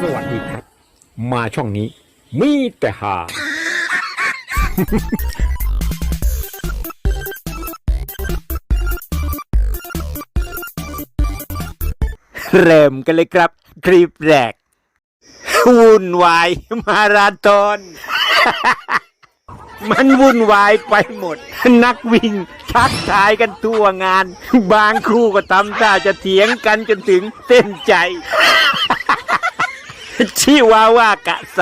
สวัสดีครับ มาช่องนี้ มีแต่หาเริ่มกันเลยครับ คลิปแรกวุ่นวายมาราธอน มันวุ่นวายไปหมด นักวิ่งทักทายกันทั่วงาน บางคู่ก็ทำท่าจะเถียงกันจนถึงเส้นใจ ชิวาว่ากะใส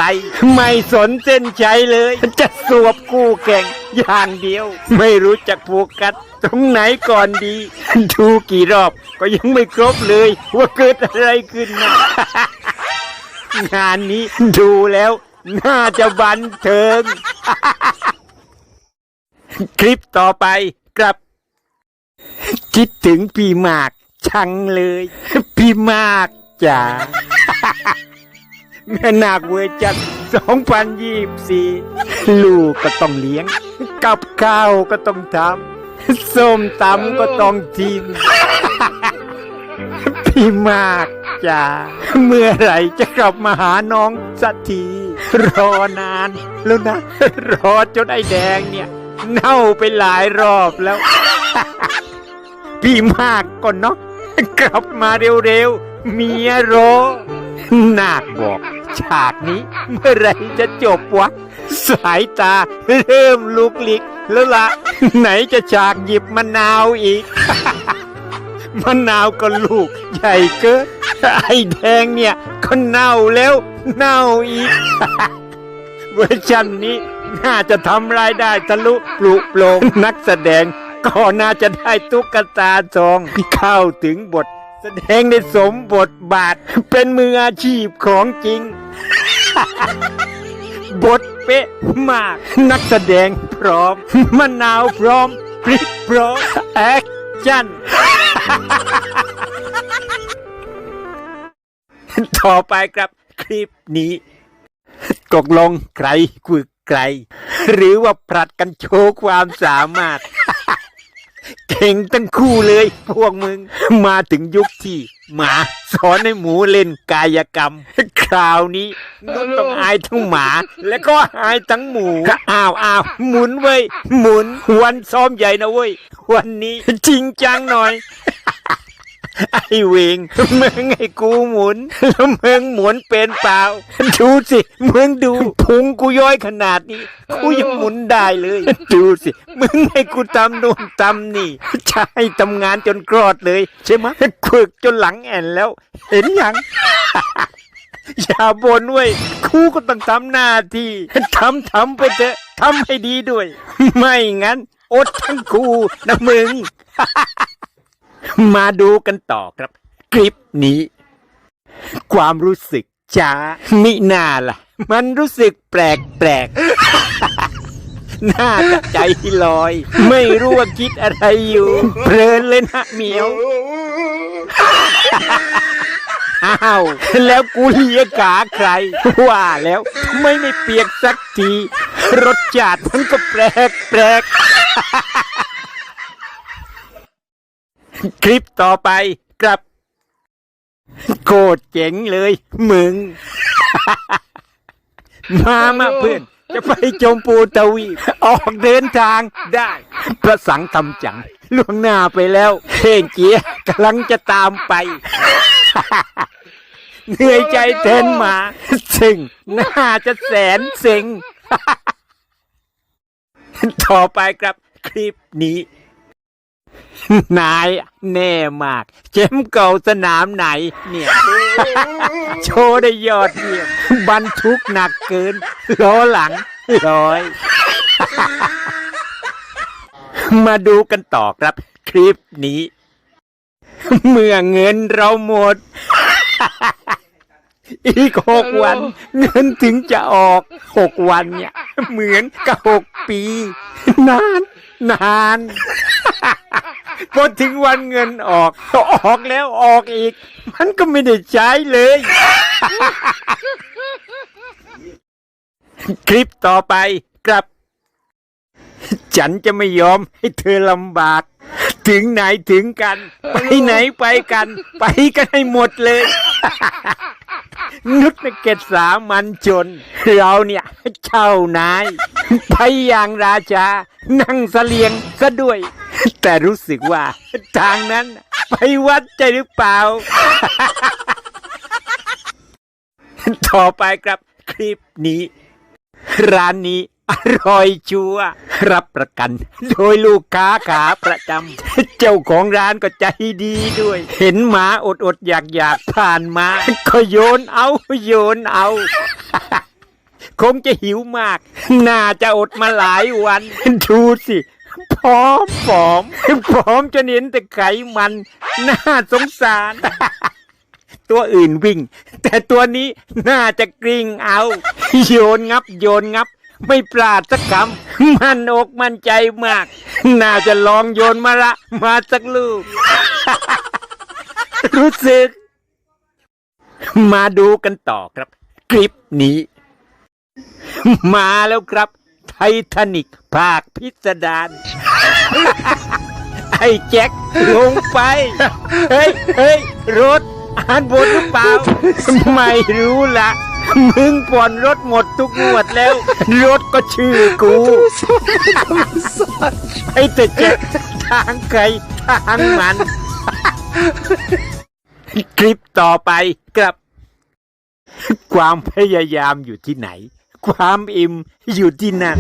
ไม่สนเส้นใจเลย จะสวบคู่แข่งอย่างเดียว ไม่รู้จักโฟกัสตรงไหนก่อนดี ดูกี่รอบก็ยังไม่ครบเลย ว่าเกิดอะไรขึ้นนะงานนี้ดูแล้ว น่าจะบันเทิง คลิปต่อไปกลับ คิดถึงพี่มากชังเลย พี่มากจ๋า แม่นาคเวอร์จัน2024 ลูกก็ต้องเลี้ยง กับข้าวก็ต้องทำส้มตำก็ต้องทิมพี่มากจ้าเมื่อไหร่จะกลับมาหาน้องสักที รอนานแล้วนะ รอจนไอ้แดงเนี่ย เน่าไปหลายรอบแล้ว พี่มากก่อนเนาะกลับมาเร็วๆ เมียรอนาคบอก ฉากนี้ เมื่อไรจะจบวะ สายตาเริ่มลุกลิกแล้วละไหนจะฉากหยิบมะนาวอีกมะนาวก็ลูกใหญ่เกินไอ้แดงเนี่ยก็เน่าแล้วเน่าอีก เวอร์ชันนี้น่าจะทำรายได้ทะลุปลุโปรงนักแสดง ก็น่าจะได้ตุ๊กตาทองเข้าถึงบท แสดงในสมบทบาท เป็นมืออาชีพของจริง บทเป๊ะมาก นักแสดงพร้อมมะนาวพร้อมพริกพร้อมแอคชั่นต่อไปครับคลิปนี้ ตกลงใครฝึกใคร หรือว่าผลัดกันโชว์ความสามารถ เก่งตั้งคู่เลย พวกมึง มาถึงยุคที่ หมาสอนให้หมูเล่นกายกรรม คราวนี้ก็ต้องอายทั้งหมา และก็อายทั้งหมูอ้าวอ้าวหมุนเว้ยหมุนวันซ้อมใหญ่นะเว้ย วันนี้จริงจังหน่อย ไอ้เวงมึงให้กูหมุน แล้วมึงหมุนเป็นเปล่า ดูสิมึงดูพุงกูย้อยขนาดนี้ กูยังหมุนได้เลย ดูสิ มึงให้กูทำโน่นทำนี่ให้ทำงานจนกรอดเลย ใช่ไหมฝึกจนหลังแอนแล้ว เห็นยังอย่าบ่นเว้ยกูก็ต้องทำหน้าที่ทำทำไปเถอะทำให้ดีด้วย ไม่งั้น อดทั้งคู่นะมึง มาดูกันต่อครับ คลิปนี้ ความรู้สึกจ้ามิน่าล่ะ มันรู้สึกแปลกแปลกๆน่าใจลอย ไม่รู้ว่าคิดอะไรอยู่ เพลินเลยนะเหมียว อ้าว แล้วกูเลียขาใคร ว่าแล้ว ไม่ไม่เปียกสักที รสชาติมันก็แปลกแปลก คลิปต่อไปกลับโคตรเจ๋งเลยมึง มามาเพื่อน จะไปจมปูตะวีปออกเดินทางได้ พระสังทำจังล่วงหน้าไปแล้วเท่งเจียกำลังจะตามไป เหนื่อยใจแทนหมาซึ่งน่าจะแสนเซ็งต่อไปครับคลิปนี้ นายแน่มากเจมป์เก่าสนามไหน เนี่ย โชว์ได้ยอดเยี่ยมบรรทุกหนักเกินล้อหลังร้อย มาดูกันต่อครับ คลิปนี้ เมื่อเงินเราหมด อีกหกวัน เงินถึงจะออกหกวันเนี่ย เหมือนกับหกปี นาน นาน พอถึงวันเงินออกก็ออกแล้วออกอีก มันก็ไม่ได้ใช้เลย คลิปต่อไปกลับ ฉันจะไม่ยอมให้เธอลำบาก ถึงไหนถึงกัน ไปไหนไปกัน ไปกันให้หมดเลย นุชเกตสามันจนเราเนี่ยเจ้านาย ไปอย่างราชา นั่งเสลียงซะด้วย แต่รู้สึกว่าทางนั้นไปวัดใจหรือเปล่า ต่อไปครับคลิปนี้ ร้านนี้อร่อยชัวรับประกัน โดยลูกค้าขาประจำเจ้าของร้านก็ใจดีด้วย เห็นหมาอดอดอยากอยากผ่านมา ก็โยนเอาโยนเอา คงจะหิวมาก น่าจะอดมาหลายวัน ดูสิ ผอมผอมผอมจนเห็นแต่ไขมัน น่าสงสาร ตัวอื่นวิ่ง แต่ตัวนี้น่าจะกริ้งเอา โยนงับ โยนงับ ไม่ปลาดสักคำมันอกมันใจมาก น่าจะลองโยนมาละ มาสักลูก รู้สึก มาดูกันต่อครับ คลิปนี้ มาแล้วครับ ไททานิกภาคพิสดาร ไอ้แจ็คลงไป เฮ้ยเฮ้ยรถอ่านบทหรือเปล่า ไม่รู้ละมึงผ่อนรถหมดทุกงวดแล้ว รถก็ชื่อกู ไอ้แต่แจ็คทางใครทางมัน คลิปต่อไปครับ ความพยายามอยู่ที่ไหน ความอิ่มอยู่ที่นั่น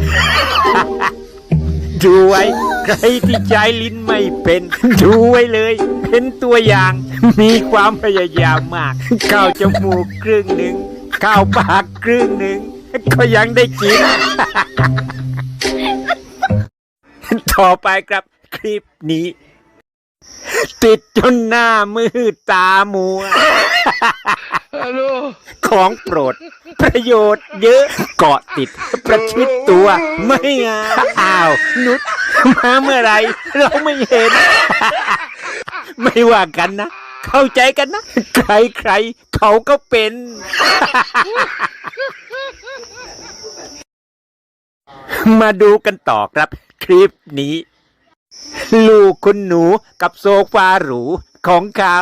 ดูไว้ ใครที่ใจลิ้นไม่เป็น ดูไว้เลย เป็นตัวอย่าง มีความพยายามมาก เข้าจมูกครึ่งหนึ่ง เข้าปากครึ่งหนึ่ง ก็ยังได้กิน ต่อไปครับคลิปนี้ ติดจนหน้ามืดตามัว ของโปรด ประโยชน์เยอะเกาะติด ประชิดตัวไม่งาอ้าว นุชมาเมื่อไร เราไม่เห็น ไม่ว่ากันนะ เข้าใจกันนะ ใครใครเขาก็เป็น มาดูกันต่อครับ คลิปนี้ ลูกคุณหนูกับโซฟาหรูของเขา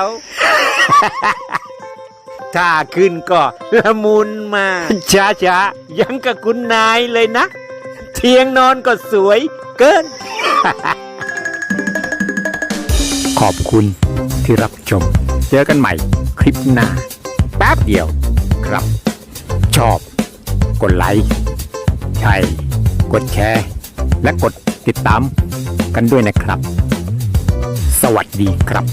ถ้าขึ้นก็ละมุนมากช้าช้าๆยังกับคุณนายเลยนะ เทียงนอนก็สวยเกิน ขอบคุณที่รับชม เจอกันใหม่คลิปหน้าแป๊บเดียวครับ ชอบ กดไลค์ใช่กดแชร์ และกดติดตามกันด้วยนะครับ สวัสดีครับ